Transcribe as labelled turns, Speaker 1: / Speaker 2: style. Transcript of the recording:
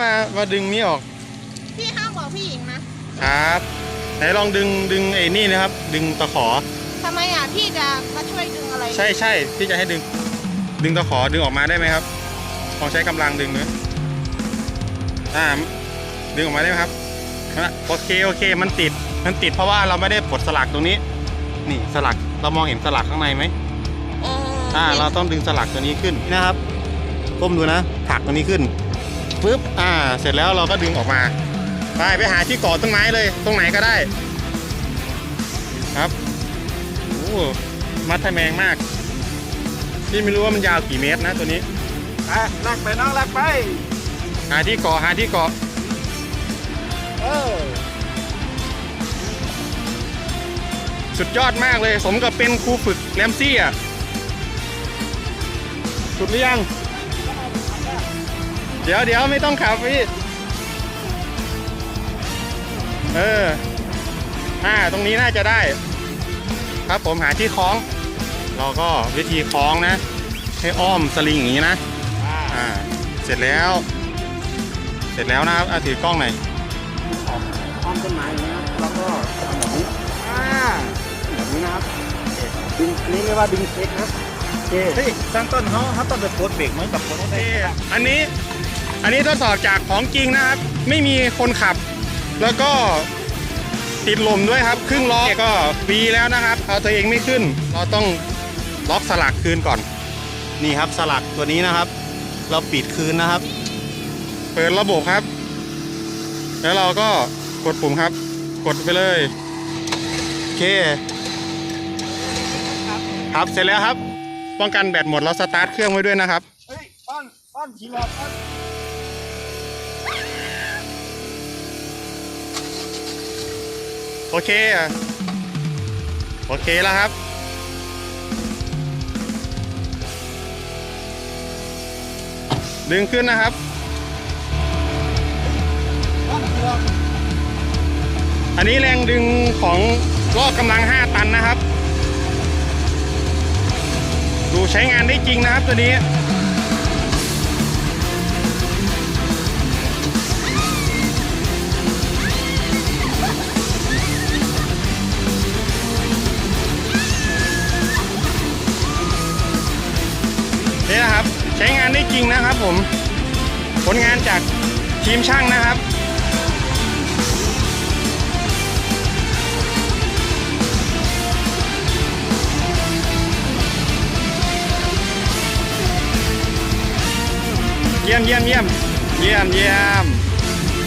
Speaker 1: มามาดึงนี้ออก
Speaker 2: พี่ห้ามบอกพี่หญิงนะครับ
Speaker 1: ไหนลองดึงดึงไอ้นี่นะครับ ดึงตะขอ
Speaker 2: ทำไมอะพี่จะมาช่วยดึงอะไร
Speaker 1: ใช่ใช่พี่จะให้ดึง ดึงตะขอดึงออกมาได้ไหมครับลองใช้กำลังดึงนะอ่าดึงออกมาได้ไหมครับอะโอเคโอเค มันติดมันติดเพราะว่าเราไม่ได้ปลดสลักตรงนี้ นี่สลักเรามองเห็นสลักข้างในไหม
Speaker 2: เออ
Speaker 1: อ่า เราต้องดึงสลักตัวนี้ขึ้นนะครับก้มดูนะผลักตัวนี้ขึ้น ปึ๊บอ่า เสร็จแล้วเราก็ดึงออกมา ไปไปหาที่เกาะต้นไม้เลย ตรงไหนก็ได้ ครับโอ้มัดทะแมงมาก พี่ไม่รู้ว่ามันยาวกี่เมตรนะตัวนี้
Speaker 3: อะลากไปน้องลากไป
Speaker 1: หาที่เกาะหาที่เกาะ
Speaker 3: เออ
Speaker 1: สุดยอดมากเลย สมกับเป็นครูฝึกแรมซี่อะ สุดหรือยัง เดี๋ยวเดี๋ยวไม่ต้องขับพี่ เอออ่าตรงนี้น่าจะได้ ครับผมหาที่คล้อง เราก็วิธีคล้องนะ ให้อ้อมสลิงอย่างนี้นะ อ่า เสร็จแล้ว เสร็จแล้วนะครับอะถือกล้องหน่อย
Speaker 3: อ้อมต้นไม้อย่างนี้นะแล้วก็ทำแบบนี้อ่าแบบนี้นะครับดึงอันนี้เรียกว่าดึงเช็คนะครับโอเค
Speaker 4: เฮ้ยตั้งต้นเขาเขาต้องไปโพสต์เบรกเหมือนกับคนได้
Speaker 1: นี่อันนี้ อันนี้ทดสอบจากของจริงนะครับ ไม่มีคนขับ แล้วก็ติดลมด้วยครับ ครึ่งล้อก็ฟรีแล้วนะครับ เอาตัวเองไม่ขึ้น เราต้องล็อกสลักคืนก่อน นี่ครับสลักตัวนี้นะครับ เราปิดคืนนะครับ เปิดระบบครับ แล้วเราก็กดปุ่มครับ กดไปเลยโอเคครับเสร็จแล้วครับ ป้องกันแบตหมดเราสตาร์ทเครื่องไว้ด้วยนะครับ
Speaker 3: เฮ้ยอ้อนอ้อนขี่หลอกอ้อน
Speaker 1: โอเคอะโอเคแล้วครับ ดึงขึ้นนะครับ
Speaker 3: อัน
Speaker 1: นี้แรงดึงของลอกกำลัง 5 ตันนะครับ ดูใช้งานได้จริงนะครับตัวนี้ จริงนะครับผม ผลงานจากทีมช่างนะครับเยี่ยมเยี่ยมเยี่ยมเยี่ยมเยี่ยม